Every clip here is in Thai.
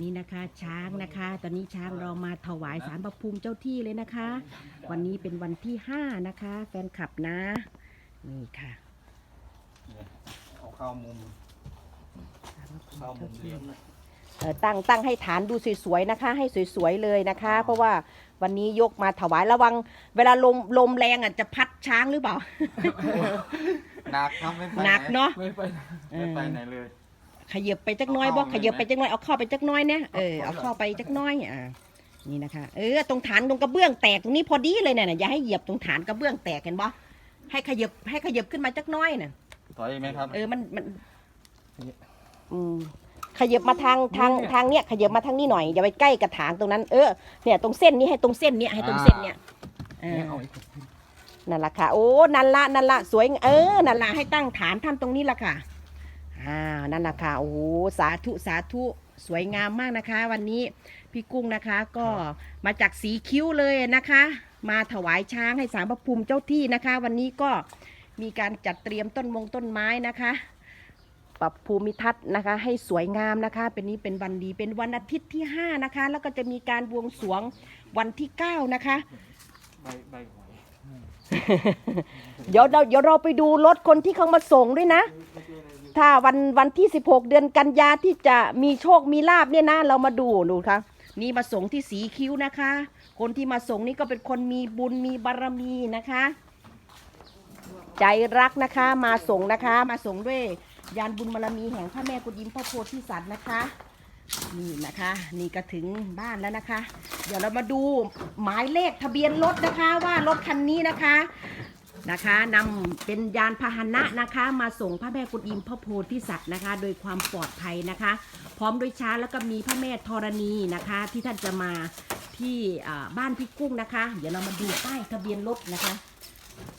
นี่นะคะช้างนะคะ ตอนนี้ช้างเรามาถวายสารพระภูมิเจ้าที่เลยนะคะ วันนี้เป็นวันที่ห้านะคะ แฟนคลับนะนี่ค่ะเอาเข้ามุมสารพระภูมิเข้ามุเจ้ามที่เลี้ยงนะเอ่อตั้งตั้งให้ฐานดูสวยๆนะคะ ให้สวยๆเลยนะคะ เพราะว่าวันนี้ยกมาถวายระวัง เวลาลมลมแรงอะจะพัดช้างหรือเปล่า หนักครับไม่ไปหนักเนาะไม่ไปไม่ไปไหนเลย ขยับไปจักหน้อยบ่เอาขเข้ายับไปไหมจักหน้อยเอาเข้าไปจักหน้อยเนี่ยเออเอาเข้าไปจักหน้อยอ่านี่นะคะ เออตรงฐานตรงกระเบื้องแตกตรงนี้พอดีเลยเนี่ยนะอย่าให้เหยียบตรงฐานกระเบื้องแตกเห็นบ่ให้ขยับให้ขยับขึ้นมาจักหน้อยน่ะถอยไหมครับ เออมันมันอืมขยับมาทางทางทางเนี้ยขยับมาทางนี้หน่อยอย่าไปใกล้กระถางตรงนั้นเออเนี่ยตรงเส้นนี้ให้ตรงเส้นเนี้ยให้ตรงเส้นเนี้ยเออเอาอีกนั่นละค่ะ โอ้ นั่นละนั่นละสวย เออ นั่นละให้ตั้งฐานท่านตรงนี้ละค่ะ อ่านั่นละค่ะโอ้โหสาธุสาธุสวยงามมากนะคะ วันนี้พี่กุ้งนะคะก็มาจากสีคิ้วเลยนะคะ มาถวายช้างให้สารพระภูมิเจ้าที่นะคะ วันนี้ก็มีการจัดเตรียมต้นมงต้นไม้นะคะ ปรับภูมิทัศน์นะคะ ให้สวยงามนะคะ เป็นนี้เป็นวันดีเป็นวันอาทิตย์ที่ 5 นะคะ แล้วก็จะมีการบวงสรวงวันที่ 9 นะคะ ใบใบหวยเดี๋ยวเราเดี๋ยวเราไปดูรถคนที่เขามาส่งด้วยนะ ถ้าวันวันที่ 16 เดือนกันยาที่จะมีโชคมีลาบเนี่ยนะเรามาดูดูค่ะนี่มาส่งที่สีคิ้วนะคะ คนที่มาส่งนี่ก็เป็นคนมีบุญมีบารมีนะคะ ใจรักนะคะมาส่งนะคะ มาส่งด้วยยานบุญบารมีแห่งพระแม่กุฎิมพระโพธิสัตว์นะคะนี่นะคะ นี่ก็ถึงบ้านแล้วนะคะ เดี๋ยวเรามาดูหมายเลขทะเบียนรถนะคะว่ารถคันนี้นะคะ นะคะนำเป็นยานพาหนะนะคะ มาส่งพระแม่กุฎอิมพระโพธิสัตว์นะคะ โดยความปลอดภัยนะคะ พร้อมด้วยช้างแล้วก็มีพระแม่ธรณีนะคะ ที่ท่านจะมาที่บ้านพี่กุ้งนะคะ เดี๋ยวเรามาดูป้ายทะเบียนรถนะคะ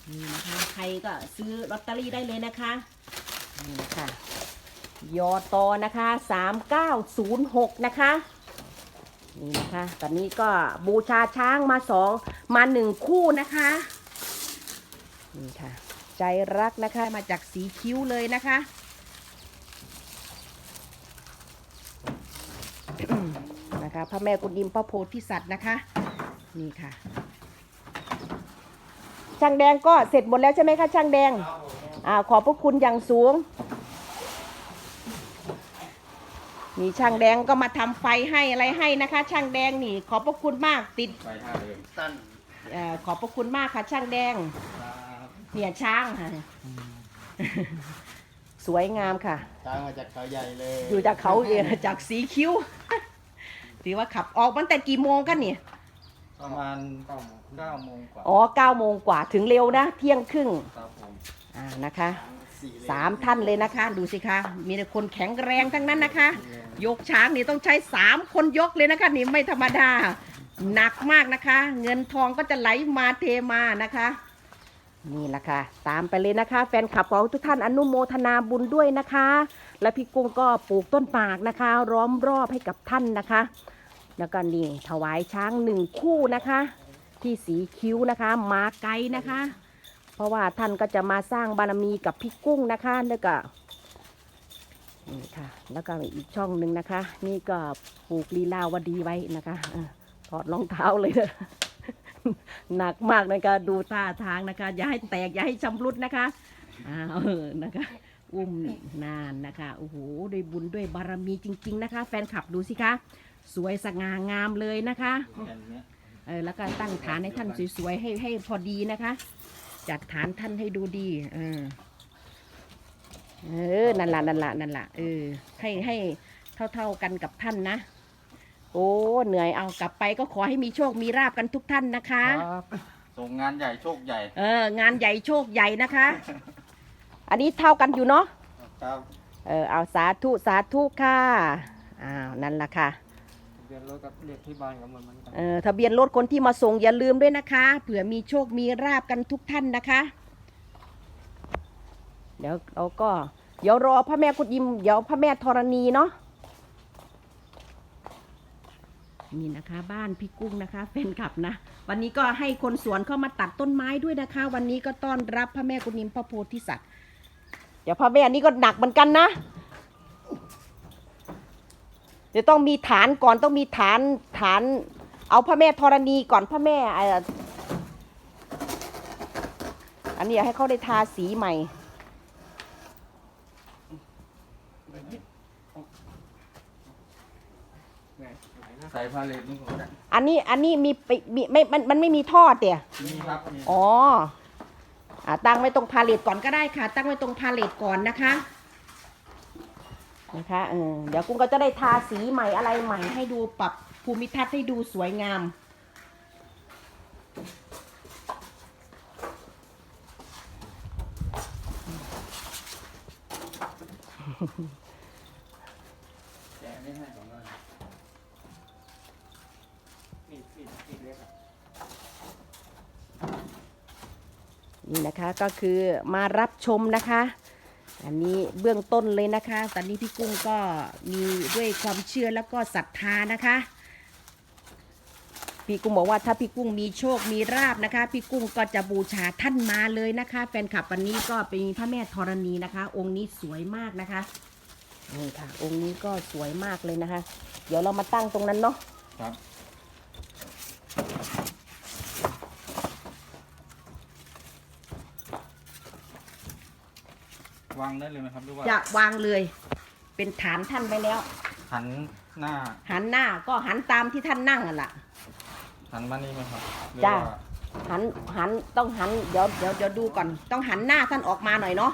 นี่นะคะใครก็ซื้อลอตเตอรี่ได้เลยนะคะนี่นะคะยอตอนะคะ3906 นะคะนี่นะคะตอนนี้ก็บูชาช้างมาสองมาหนึ่งคู่นะคะ นี่ค่ะ ใจรักนะคะมาจากสีคิ้วเลยนะคะ นะคะพระแม่กุฎิมพระโพธิสัตว์นะคะ นี่ค่ะ ช่างแดงก็เสร็จหมดแล้วใช่ไหมคะช่างแดงอ่าขอบพระคุณอย่างสูงนี่ช่างแดงก็มาทำไฟให้อะไรให้นะคะ ช่างแดงนี่ ขอบพระคุณมากติดไปท่าเดิมสั้นเออขอบพระคุณมากค่ะช่างแดงครับ เนี่ยช้างค่ะ สวยงามค่ะ ช้างมาจากเขาใหญ่เลยอยู่จากเขาเองจากสีคิ้ว ถือว่าขับออกตั้งแต่กี่โมงกันเนี่ยประมาณเก้าโมงเก้าโมงกว่าอ๋อเก้าโมงกว่าถึงเร็วนะ เที่ยงครึ่งครับผมอ่านะคะสี่เลนสามท่านเลยนะคะ ดูสิคะ มีแต่คนแข็งแรงทั้งนั้นนะคะ ยกช้างนี่ต้องใช้สามคนยกเลยนะคะนี่ไม่ธรรมดา หนักมากนะคะ เงินทองก็จะไหลมาเทมานะคะ นี่แหละค่ะ ตามไปเลยนะคะ แฟนคลับของทุกท่านอนุโมทนาบุญด้วยนะคะ และพี่กุ้งก็ปลูกต้นปากนะคะล้อมรอบให้กับท่านนะคะ แล้วก็นี่ถวายช้างหนึ่งคู่นะคะ ที่สีคิ้วนะคะ มาไกลนะคะ เพราะว่าท่านก็จะมาสร้างบารมีกับพี่กุ้งนะคะแล้วก็นี่ค่ะ แล้วก็อีกช่องหนึ่งนะคะ นี่ก็ปลูกลีลาวดีไว้นะคะอถอดรองเท้าเลยนะ หนักมากนะคะดูท่าทางนะคะ อย่าให้แตกอย่าให้ชำรุดนะคะอ้าวเออนะคะ อุ้มนานนะคะโอ้โหด้วยบุญด้วยบารมีจริง ๆ นะคะ แฟนคลับดูสิคะ สวยสง่างามเลยนะคะเนี้ยเออแล้วก็ตั้งฐานให้ท่านสวยๆให้ให้พอดีนะคะ จัดฐานท่านให้ดูดีเออเออนั่นละนั่นละนั่นละเออให้ให้เท่าๆกันกับท่านนะ โอ้เหนื่อยเอากลับไปก็ขอให้มีโชคมีราบกันทุกท่านนะคะ ครับส่งงานใหญ่โชคใหญ่เอองานใหญ่โชคใหญ่นะคะ อันนี้เท่ากันอยู่เนาะ ครับเออเอาสาธุสาธุค่ะอ้าวนั่นละค่ะเรียนรถกับเรียกที่บ้านกับมันเหมือนกัน เออทะเบียนรถคนที่มาส่งอย่าลืมด้วยนะคะ เผื่อมีโชคมีราบกันทุกท่านนะคะ เดี๋ยวเราก็เดี๋ยวรอพระแม่กุฎยิมเดี๋ยวพระแม่ธรณีเนาะ นี่นะคะบ้านพี่กุ้งนะคะแฟนคลับนะ วันนี้ก็ให้คนสวนเข้ามาตัดต้นไม้ด้วยนะคะ วันนี้ก็ต้อนรับพระแม่กุฎยิมพระโพธิสัตว์เดี๋ยวพระแม่อันี่ก็หนักเหมือนกันนะจะต้องมีฐานก่อนต้องมีฐานฐาน เอาพระแม่ธรณีก่อนพระแม่อันนี้ให้เขาได้ทาสีใหม่ ไหนไหนนะ ใส่พาเลทนี่ก่อนนะอันนี้อันนี้มีไปมีไม่มันมันไม่มีท่อเตี่ยนี่ครับนี่อ๋ออ่าตั้งไว้ตรงพาเลตก่อนก็ได้ค่ะ ตั้งไว้ตรงพาเลตก่อนนะคะนะคะเออเดี๋ยวกุ้งก็จะได้ทาสีใหม่อะไรใหม่ให้ดูปรับภูมิทัศน์ให้ดูสวยงามแกะไม่ให้ของเรา นี่นี่นี่เล็กอะ นี่นะคะ ก็คือมารับชมนะคะ อันนี้เบื้องต้นเลยนะคะ ตอนนี้พี่กุ้งก็มีด้วยความเชื่อแล้วก็ศรัทธานะคะ พี่กุ้งบอกว่าถ้าพี่กุ้งมีโชคมีราบนะคะ พี่กุ้งก็จะบูชาท่านมาเลยนะคะ แฟนคลับวันนี้ก็เป็นพระแม่ธรณีนะคะ องค์นี้สวยมากนะคะนี่ค่ะ องค์นี้ก็สวยมากเลยนะคะ เดี๋ยวเรามาตั้งตรงนั้นเนาะครับ วางได้เลยไหมครับหรือว่าจะวางเลย เป็นฐานท่านไปแล้ว หันหน้าหันหน้าก็หันตามที่ท่านนั่งอะล่ะ หันมานี่ไหมครับหรือจ้าว่าหันหันต้องหันเดี๋ยวเดี๋ยวเดี๋ยวดูก่อน ต้องหันหน้าท่านออกมาหน่อยเนาะ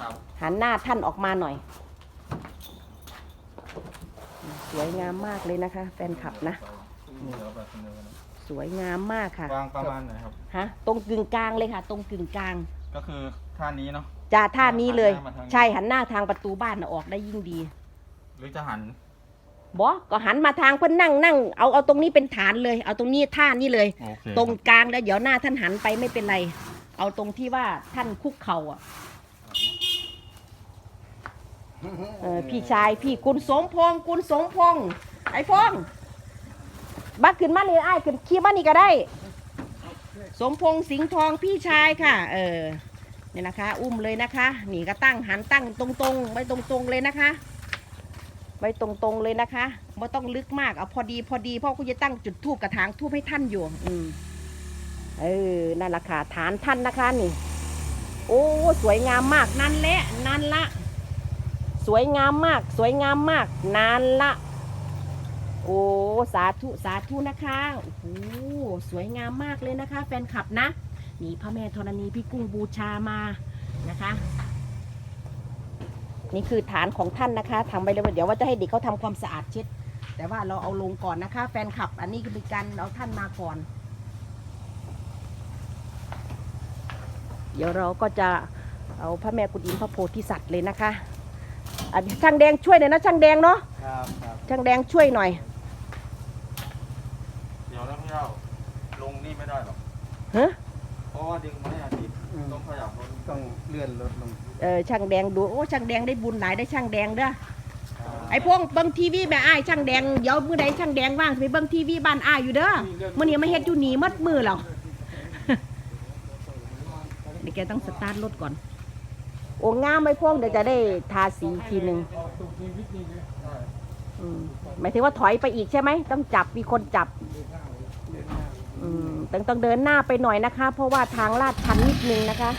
ครับหันหน้าท่านออกมาหน่อย สวยงามมากเลยนะคะ แฟนคลับนะ นี่เราแบบนี้นะสวยงามมากค่ะวางประมาณไหนครับ ฮะตรงกึ่งกลางเลยค่ะ ตรงกึ่งกลาง ก็คือท่านี้เนาะ จ้าท่านี้เลย หันหน้ามาทางนี้ ใช่หันหน้าทางประตูบ้านน่ะออกได้ยิ่งดีหรือจะหันบอก็หันมาทางเพื่อนนั่งนั่งเอาเอาตรงนี้เป็นฐานเลย เอาตรงนี้ท่านี้เลย โอเคตรงกลางแล้วเดี๋ยวหน้าท่านหันไปไม่เป็นไร เอาตรงที่ว่าท่านคุกเข่าอะเออพี่ชายพี่คุณสมพงษ์คุณสมพงษ์ไอ้พงษ์บักขึ้นมาเลยไอ้ายขึ้นขี่มานี่ก็ได้ สมพงษ์สิงห์ทองพี่ชายค่ะ เออ เนี่ยนะคะ อุ้มเลยนะคะนี่ก็ตั้งหันตั้งตรงๆไว้ตรงๆเลยนะคะไว้ตรงๆเลยนะคะไม่ต้องลึกมากเอาพอดีพอดีพราะคุณจะตั้งจุดทูบกระถางทูบให้ท่านอยู่ อืมเออนั่นแหละค่ะฐานท่านนะคะนี่ โอ้สวยงามมากนั่นแหละนั่นละ สวยงามมาก สวยงามมากนานละโอ้สาธุสาธุนะคะโอ้สวยงามมากเลยนะคะ แฟนคลับนะ นี่พระแม่ธรณีพี่กุ้งบูชามานะคะ นี่คือฐานของท่านนะคะทำไปเลยเดี๋ยวว่าจะให้เด็กเขาทำความสะอาดเช็ด แต่ว่าเราเอาลงก่อนนะคะ แฟนคลับ อันนี้คือเป็นการเอาท่านมาก่อน เดี๋ยวเราก็จะเอาพระแม่กุฎอิมพระโพธิสัตว์เลยนะคะอะช่างแดงช่วยหน่อยนะช่างแดงเนาะครับครับช่างแดงช่วยหน่อย เดี๋ยวนะพี่เจ้าลงนี่ไม่ได้หรอกฮะเพ ราะว่าดึงไม้อาทิตย์ต้องขยับรถต้องเลื่อนรถลงเออช่างแดงดูโอ้ช่างแดงได้บุญหลายได้ช่างแดงเด้อไอ้พวกเบิ้งทีวีแม่อ้ายช่างแดงเดี๋ยวมื้อใดช่างแดงว่างไปเบิ้งทีวีบ้านอ้ายอยู่เด้อมื้อนี้มาเฮ็ดอยู่นี่มัดมือแล้ว เดี๋ยวแกต้องสตาร์ทรถก่อน โอ้งามไหมพวกเดี๋ยวจะได้ทาสีอีกทีหนึ่งอืมหมายถึงว่าถอยไปอีกใช่ไหมต้องจับมีคนจับอืม ต้องต้องเดินหน้าไปหน่อยนะคะ เพราะว่าทางลาดชันนิดนึงนะคะ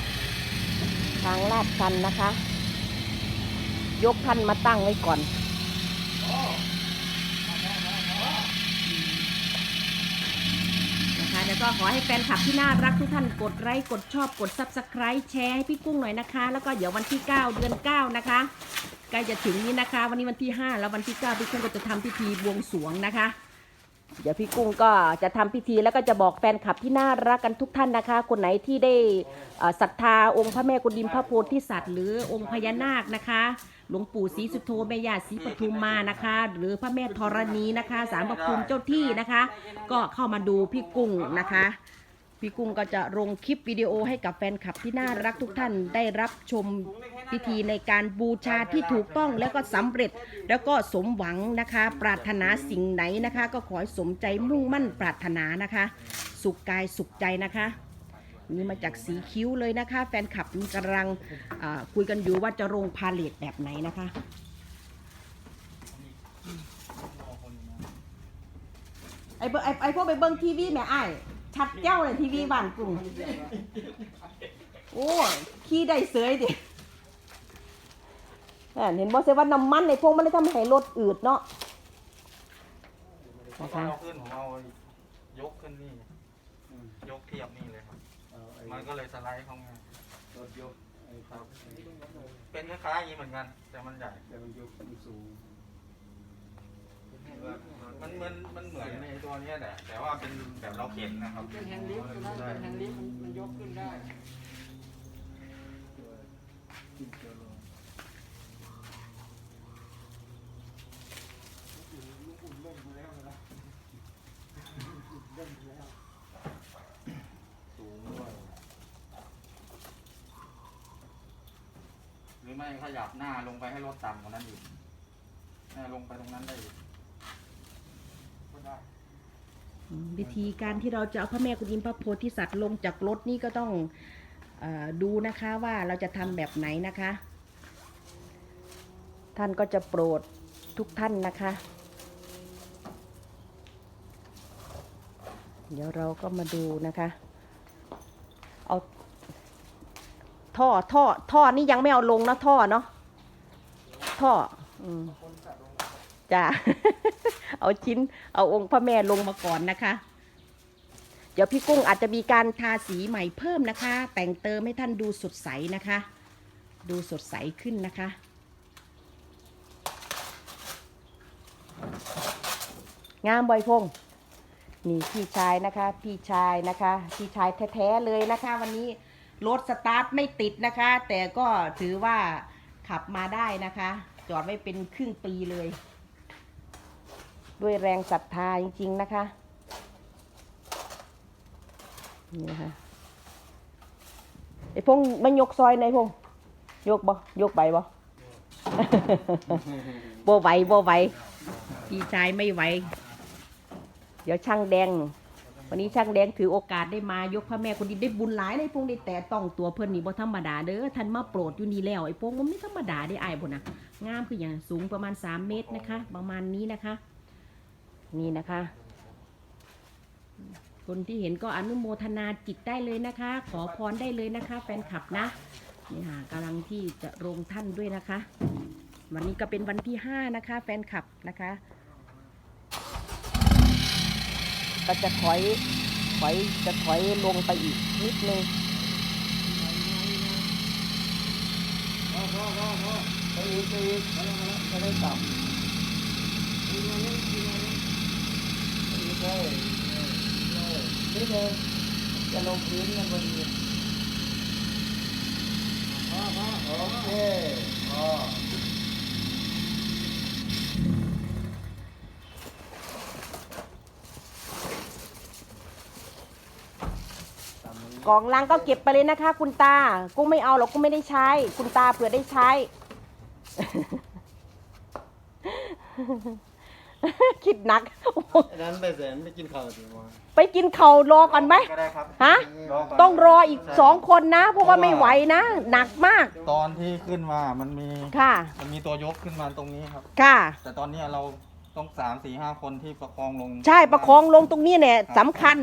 ทางลาดชันนะคะ ยกท่านมาตั้งไว้ก่อนนะคะแล้วก็ขอให้แฟนคลับที่น่ารักทุกท่านกดไลค์กดชอบกด subscribe แชร์ให้พี่กุ้งหน่อยนะคะ แล้วก็เดี๋ยววันที่ 9 เดือน 9 นะคะใกล้จะถึงนี้นะคะ วันนี้วันที่ 5 แล้ววันที่ 9 พี่กุ้งก็จะทำพิธีบวงสรวงนะคะ เดี๋ยวพี่กุ้งก็จะทำพิธีแล้วก็จะบอกแฟนคลับที่น่ารักกันทุกท่านนะคะ คนไหนที่ได้ศรัทธาองค์พระแม่กุฎิมพระโพธิสัตว์หรือองค์พญานาคนะคะหลวงปู่ศรีสุโธแม่ย่าศรีปทุมมานะคะ หรือพระแม่ธรณีนะคะ สารพระภูมิเจ้าที่นะคะ ก็เข้ามาดูพี่กุ้งนะคะ พี่กุ้งก็จะลงคลิปวิดีโอให้กับแฟนคลับที่น่ารักทุกท่านได้รับชมพิธีในการบูชาที่ถูกต้องแล้วก็สำเร็จ แล้วก็สมหวังนะคะ ปรารถนาสิ่งไหนนะคะ ก็ขอให้สมใจมุ่งมั่นปรารถนานะคะ สุขกายสุขใจนะคะนี่มาจากสีคิ้วเลยนะคะ แฟนคลับมีกำลังคุยกันอยู่ว่าจะลงพาเลตแบบไหนนะคะอ้เบิ่งไอ้ไอ้พวกไปเบิ่งทีวีแม่ไอ้ ชัดเจ้าเลยทีวีบ้านกรุงโอ้ขี้ได้เสยดิอ่าเห็นบ่เซว่าน้ำมันในพวกมันได้ทำให้รถอืดเนาะผมนะคะเอาขึ้นผมเอายกขึ้นนี่อืมยกเทียบนี่เลยครับเอาไอ้มันก็เลยสไลด์เข้าง่ายรถยกไอ้ครับเป็นคล้ายๆอย่างนี้เหมือนกัน แต่มันใหญ่แต่มันยกมันสูง มันมันมันเหมือนในตัวเนี้ยแหละแต่ว่าเป็นแบบเราเข็นนะครับเป็นแฮนด์ลิฟต์นะเป็นแฮนด์ลิฟต์มันมันยกขึ้นได้ตัวขึ้นตัวลงสูงด้วยหรือไม่ขยับหน้าลงไปให้รถต่ำกว่านั้นอีกหน้าลงไปตรงนั้นได้อีกก็ได้ อืม วิธีการที่เราจะเอาพระแม่กุฎอิมพระโพธิสัตว์ลงจากรถนี่ก็ต้องออดูนะคะว่าเราจะทำแบบไหนนะคะ ท่านก็จะโปรดทุกท่านนะคะ เดี๋ยวเราก็มาดูนะคะ เอาท่อท่อท่อนี่ยังไม่เอาลงนะท่อเนาะท่ออืม จ้าเอาชิ้น เอาองค์พระแม่ลงมาก่อนนะคะ เดี๋ยวพี่กุ้งอาจจะมีการทาสีใหม่เพิ่มนะคะ แต่งเติมให้ท่านดูสดใสนะคะ ดูสดใสขึ้นนะคะ งามบอยพงนี่พี่ชายนะคะ พี่ชายนะคะ พี่ชายแท้ๆเลยนะคะ วันนี้รถสตาร์ทไม่ติดนะคะ แต่ก็ถือว่าขับมาได้นะคะ จอดไว้เป็นครึ่งปีเลย ด้วยแรงศรัทธาจริง ๆ นะคะ นี่นะคะไอ้พงมันยกซอยในพงยกบ่ยกใบบ่บ่ไหวบ่ไหวพี่ชายไม่ไหว เดี๋ยวช่างแดง วันนี้ช่างแดงถือโอกาสได้มายกพระแม่คนดีได้บุญหลายเลยพงได้แต่ต้องตัวเพิ่อนนี่บ่ธรรมดาเด้อท่านมาโปรดอยู่นี่แล้วไอ้พงมันไม่ธรรมดาได้อายพุ่นนะงามคืออย่างสูงประมาณ 3 เมตรนะคะ ประมาณนี้นะคะ นี่นะคะ คนที่เห็นก็อนุโมทนาจิตได้เลยนะคะ ขอพรได้เลยนะคะ แฟนคลับนะนี่ค่ะกำลังที่จะลงท่านด้วยนะคะ วันนี้ก็เป็นวันที่ห้านะคะ แฟนคลับนะคะ ก็จะถอยถอยจะถอยลงไปอีกนิดนึงพอพอพอพอไปอีกไปอีกมาแล้วมาแล้วจะได้ต่ำอี กมาเล่นอีกมาเล่นอีกเลยเลยนี่เลยจะลงพื้นกันบนนี้พอพอโอเคพอกล่องลังก็เก็บไปเลยนะคะ คุณตา กุ้งไม่เอาหรอกกุ้งไม่ได้ใช้ คุณตาเผื่อได้ใช้ คิดหนักอันนั้นไปแสนไปกินข้าวสิมาไปกินเข่าวรอก่อนไหม ก็ได้ครับฮะ รอก่อนต้องรออีกสองคนนะ เพราะว่าไม่ไหวนะ หนักมาก ตอนที่ขึ้นมามันมี ค่ะ มันมีตัวยกขึ้นมาตรงนี้ครับ ค่ะ แต่ตอนนี้เราต้องสามสี่ห้าคนที่ประคองลงใช่ประคองลงตรงนี้เนี่ยสำคัญ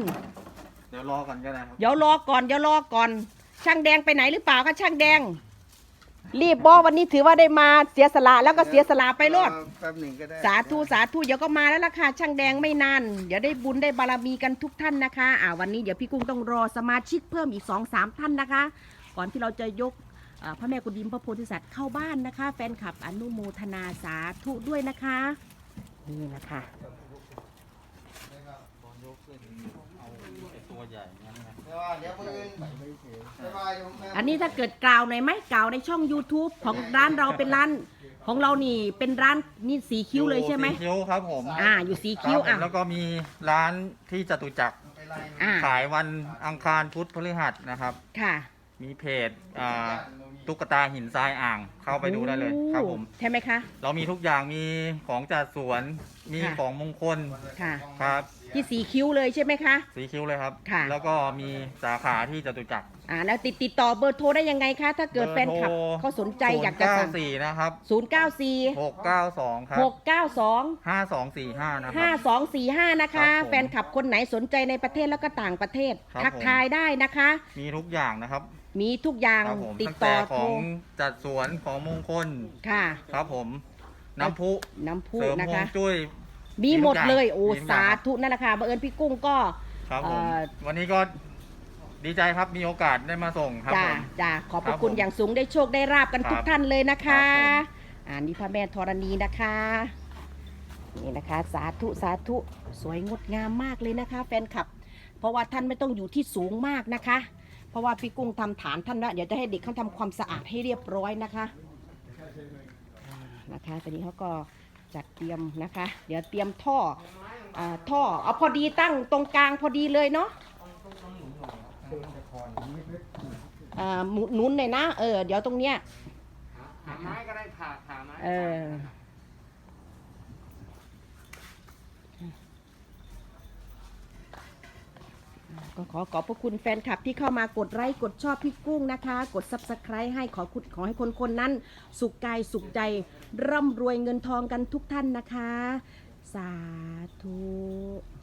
เดี๋ยวรอกันก็ได้ครับ เดี๋ยวรอก่อนเดี๋ยวรอก่อน ช่างแดงไปไหนหรือเปล่าคะช่างแดง รีบบอวันนี้ถือว่าได้มาเสียสละแล้วก็เสียสละไปรอดแป๊บหนึ่งก็ได้สาธุสาธุเดี๋ยวก็มาแล้วล่ะค่ะช่างแดงไม่นานเดี๋ยวได้บุญได้บารมีกันทุกท่านนะคะ อ่าวันนี้เดี๋ยวพี่กุ้งต้องรอสมาชิกเพิ่มอีกสองสามท่านนะคะ ก่อนที่เราจะยกอ่าพระแม่กุฎิมพระโพธิสัตว์เข้าบ้านนะคะ แฟนคลับอนุโมทนาสาธุด้วยนะคะ นี่นะคะตอน ยกขึ้นเอาไอ้ตัวใหญ่งั้นนะเดี๋ยวเดี๋ยวมือบ๊ายบายผมแม่อันนี้ถ้าเกิดกล่าวหน่อยไหมกล่าวในช่อง YouTube ของร้านเราเป็นร้าน ของเรานี่เป็นร้านนี่สีคิ้วเลยใช่ไหมสีคิ้วครับผมอ่า อยู่สีคคิ้รัวบผมอะ แล้วก็มีร้านที่จตุจักรไปไล่อ่า ขายวันอังคารพุธพฤหัสนะครับ ค่ะ มีเพจอ่า ตุ๊กตาหินทรายอ่างเข้าไปดูได้เลยครับผม ใช่ไหมคะ เรามีทุกอย่างมีของจัดสวนมีค่ะ ของมงคลค่ะ ครับที่สีคิ้วเลยใช่ไหมคะ สีคิ้วเลยครับ ค่ะ แล้วก็มีสาขาที่จตุจักรอ่าแล้วติดติดต่อเบอร์โทรได้ยังไงคะ ถ้าเกิดแฟนคลับเขาสนใจอยากจะสั่งสี่นะครับ0 9 4หกเก้าสองครับ6 9 2 ห้าสองสี่ห้านะครั5 2 4 5 นะคะครับผมแฟนคลับคนไหนสนใจในประเทศแล้วก็ต่างประเทศ ครับทักผม ทายได้นะคะ มีทุกอย่างนะครับ มีทุกอย่างครับผมติดตั้งต่แต่อขโทรองจัดสวนของมงคลค่ะ ครับผม น้ำพุน้ำพุเสริมนะฮวคะงจุ้ย มีหมดเลยมีทุกอย่างโอ้มีทุกอย่าง สาธุนั่นแหละค่ะบังเอิญพี่กุ้งก็ ครับผม เอ่อ วันนี้ก็ดีใจครับมีโอกาสได้มาส่งครับจ้าผม จ้าขอบพครัระบคุณผมอย่างสูงได้โชคได้ราบกันครับทุกท่านเลยนะคะครับผม อ่านี่พระแม่ธรณีนะคะนี่นะคะ สาธุสาธุสวยงดงามมากเลยนะคะ แฟนคลับ เพราะว่าท่านไม่ต้องอยู่ที่สูงมากนะคะ เพราะว่าพี่กุ้งทำฐานท่านว่าเดี๋ยวจะให้เด็กเขาทำความสะอาดให้เรียบร้อยนะคะอ่านะคะตอนนี้เขาก็จัดเตรียมนะคะ เดี๋ยวเตรียมท่ออาท่อเอาพอดีตั้งตรงกลางพอดีเลยเนาะอ่าหมุหนุนเลยนะเออเดี๋ยวตรงเนี้ยหาไม้ก็ได้ผ่าผ่าไม้เออ ก็ขอขอบพระคุณแฟนคลับที่เข้ามากดไลค์กดชอบพี่กุ้งนะคะ กดซับสไคร b ์ให้ขอคุณขอให้คนคนๆนั้น สุขกายสุขใจ ร่ำรวยเงินทองกันทุกท่านนะคะ สาธุ